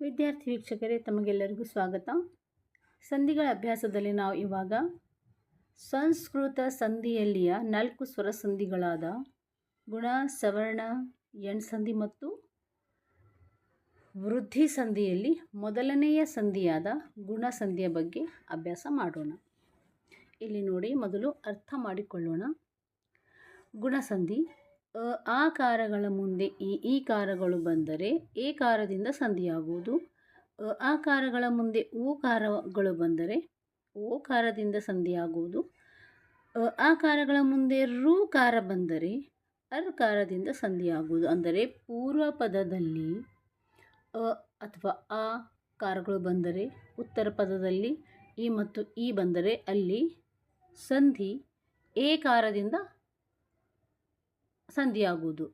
ವಿದ್ಯಾರ್ಥಿ ವೀಕ್ಷಕರೇ, ತಮಗೆಲ್ಲರಿಗೂ ಸ್ವಾಗತ. ಸಂಧಿಗಳ ಅಭ್ಯಾಸದಲ್ಲಿ ನಾವು ಇವಾಗ ಸಂಸ್ಕೃತ ಸಂಧಿಯಲ್ಲಿಯ ನಾಲ್ಕು ಸ್ವರ ಸಂಧಿಗಳಾದ ಗುಣ, ಸವರ್ಣ, ಎಣ್ ಸಂಧಿ ಮತ್ತು ವೃದ್ಧಿ ಸಂಧಿಯಲ್ಲಿ ಮೊದಲನೆಯ ಸಂಧಿಯಾದ ಗುಣ ಸಂಧಿಯ ಬಗ್ಗೆ ಅಭ್ಯಾಸ ಮಾಡೋಣ. ಇಲ್ಲಿ ನೋಡಿ, ಮೊದಲು ಅರ್ಥ ಮಾಡಿಕೊಳ್ಳೋಣ. ಗುಣಸಂಧಿ ಅ ಆಕಾರಗಳ ಮುಂದೆ ಈ ಈಕಾರಗಳು ಬಂದರೆ ಏಕಾರದಿಂದ ಸಂಧಿಯಾಗುವುದು. ಅ ಆಕಾರಗಳ ಮುಂದೆ ಊಕಾರಗಳು ಬಂದರೆ ಓಕಾರದಿಂದ ಸಂಧಿಯಾಗುವುದು. ಅ ಆಕಾರಗಳ ಮುಂದೆ ಋಕಾರ ಬಂದರೆ ಅರ್ಕಾರದಿಂದ ಸಂಧಿಯಾಗುವುದು. ಅಂದರೆ ಪೂರ್ವ ಪದದಲ್ಲಿ ಅ ಅಥವಾ ಆ ಕಾರಗಳು ಬಂದರೆ ಉತ್ತರ ಪದದಲ್ಲಿ ಈ ಮತ್ತು ಈ ಬಂದರೆ ಅಲ್ಲಿ ಸಂಧಿ ಏಕಾರದಿಂದ ಸಂಧಿಯಾಗುವುದು.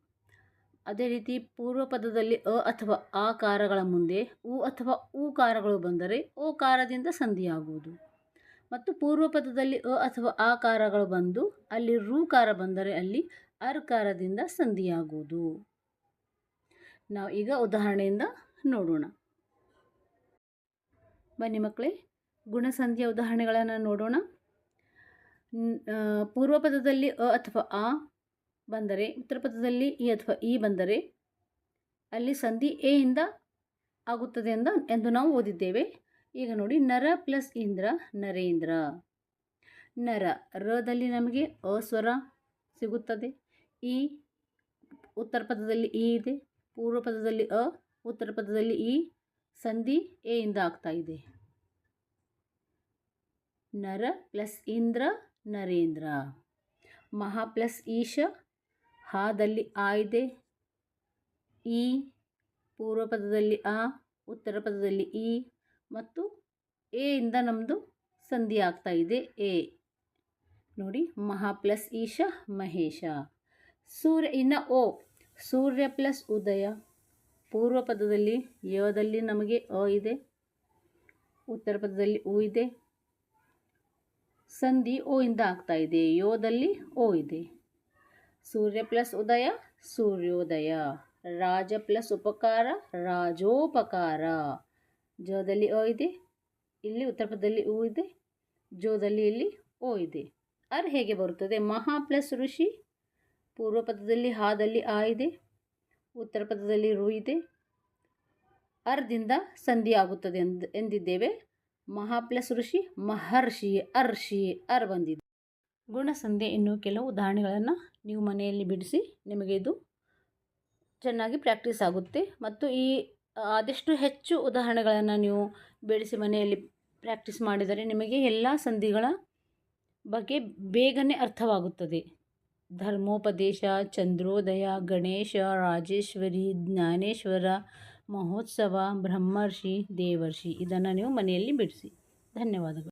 ಅದೇ ರೀತಿ ಪೂರ್ವ ಪದದಲ್ಲಿ ಅ ಅಥವಾ ಆ ಕಾರಗಳ ಮುಂದೆ ಉ ಅಥವಾ ಊ ಕಾರಗಳು ಬಂದರೆ ಓ ಕಾರದಿಂದ ಸಂಧಿಯಾಗುವುದು. ಮತ್ತು ಪೂರ್ವ ಪದದಲ್ಲಿ ಅ ಅಥವಾ ಆ ಕಾರಗಳು ಬಂದು ಅಲ್ಲಿ ಕಾರ ಬಂದರೆ ಅಲ್ಲಿ ಅರ್ಕಾರದಿಂದ ಸಂಧಿಯಾಗುವುದು. ನಾವು ಈಗ ಉದಾಹರಣೆಯಿಂದ ನೋಡೋಣ. ಬನ್ನಿ ಮಕ್ಕಳೇ, ಗುಣಸಂಧಿಯ ಉದಾಹರಣೆಗಳನ್ನು ನೋಡೋಣ. ಪೂರ್ವ ಪದದಲ್ಲಿ ಅ ಅಥವಾ ಆ ಬಂದರೆ ಉತ್ತರ ಪದದಲ್ಲಿ ಇ ಅಥವಾ ಇ ಬಂದರೆ, ಅಲ್ಲಿ ಸಂಧಿ ಎ ಇಂದ ಆಗುತ್ತದೆ ಎಂದ, ಎಂದು ನಾವು ಓದಿದ್ದೇವೆ. ಈಗ ನೋಡಿ, ನರ ಪ್ಲಸ್ ಇಂದ್ರ, ನರೇಂದ್ರ. ನರ, ರದಲ್ಲಿ ನಮಗೆ ಅ ಸ್ವರ ಸಿಗುತ್ತದೆ. ಈ ಉತ್ತರ ಪದದಲ್ಲಿ ಇ ಇದೆ ಪೂರ್ವ ಪದದಲ್ಲಿ ಅ ಉತ್ತರ ಪದದಲ್ಲಿ ಈ ಸಂಧಿ ಎ ಇಂದ ಆಗ್ತಾ ಇದೆ. ನರ ಪ್ಲಸ್ ಇಂದ್ರ, ನರೇಂದ್ರ. ಮಹಾ ಪ್ಲಸ್ ಈಶ ಹಾದಲ್ಲಿ ಆ ಇದೆ. ಈ ಪೂರ್ವ ಪದದಲ್ಲಿ ಆ, ಉತ್ತರ ಪದದಲ್ಲಿ ಈ ಮತ್ತು ಎ ಇಂದ ನಮ್ಮದು ಸಂಧಿ ಆಗ್ತಾ ಇದೆ, ಎ. ನೋಡಿ, ಮಹಾ ಪ್ಲಸ್ ಈಶ, ಮಹೇಶ. ಸೂರ್ಯ ಇನ್ನು ಓ, ಸೂರ್ಯ ಪ್ಲಸ್ ಉದಯ. ಪೂರ್ವ ಪದದಲ್ಲಿ ಯದಲ್ಲಿ ನಮಗೆ ಅ ಇದೆ, ಉತ್ತರ ಪದದಲ್ಲಿ ಉ ಇದೆ. ಸಂಧಿ ಓ ಇಂದ ಆಗ್ತಾ ಇದೆ, ಯೋದಲ್ಲಿ ಓ ಇದೆ. ಸೂರ್ಯ ಪ್ಲಸ್ ಉದಯ, ಸೂರ್ಯೋದಯ. ರಾಜ ಪ್ಲಸ್ ಉಪಕಾರ, ರಾಜೋಪಕಾರ. ಜೋದಲ್ಲಿ ಓ ಇದೆ, ಇಲ್ಲಿ ಉತ್ತರ ಪದದಲ್ಲಿ ಊ ಇದೆ, ಜೋದಲ್ಲಿ ಇಲ್ಲಿ ಓ ಇದೆ. ಅರ್ ಹೇಗೆ ಬರುತ್ತದೆ? ಮಹಾ ಪ್ಲಸ್ ಋಷಿ, ಪೂರ್ವ ಪದದಲ್ಲಿ ಹಾದಲ್ಲಿ ಆ ಇದೆ, ಉತ್ತರ ಪದದಲ್ಲಿ ರು ಇದೆ. ಅರ್ದಿಂದ ಸಂಧಿ ಆಗುತ್ತದೆ ಎಂದು, ಎಂದಿದ್ದೇವೆ. ಮಹಾ ಪ್ಲಸ್ ಋಷಿ ಮಹರ್ಷಿ ಅರ್ಷಿ ಅರ್ ಬಂದಿದೆ. ಗುಣಸಂಧಿ ಇನ್ನೂ ಕೆಲವು ಉದಾಹರಣೆಗಳನ್ನು ನೀವು ಮನೆಯಲ್ಲಿ ಬಿಡಿಸಿ ನಿಮಗೆ ಇದು ಚೆನ್ನಾಗಿ ಪ್ರಾಕ್ಟೀಸ್ ಆಗುತ್ತೆ. ಮತ್ತು ಈ ಆದಷ್ಟು ಹೆಚ್ಚು ಉದಾಹರಣೆಗಳನ್ನು ನೀವು ಬೆಳೆಸಿ ಮನೆಯಲ್ಲಿ ಪ್ರಾಕ್ಟೀಸ್ ಮಾಡಿದರೆ ನಿಮಗೆ ಎಲ್ಲ ಸಂಧಿಗಳ ಬಗ್ಗೆ ಬೇಗನೆ ಅರ್ಥವಾಗುತ್ತದೆ. ಧರ್ಮೋಪದೇಶ, ಚಂದ್ರೋದಯ, ಗಣೇಶ, ರಾಜೇಶ್ವರಿ, ಜ್ಞಾನೇಶ್ವರ, ಮಹೋತ್ಸವ, ಬ್ರಹ್ಮರ್ಷಿ, ದೇವರ್ಷಿ ಇದನ್ನು ನೀವು ಮನೆಯಲ್ಲಿ ಬಿಡಿಸಿ. ಧನ್ಯವಾದಗಳು.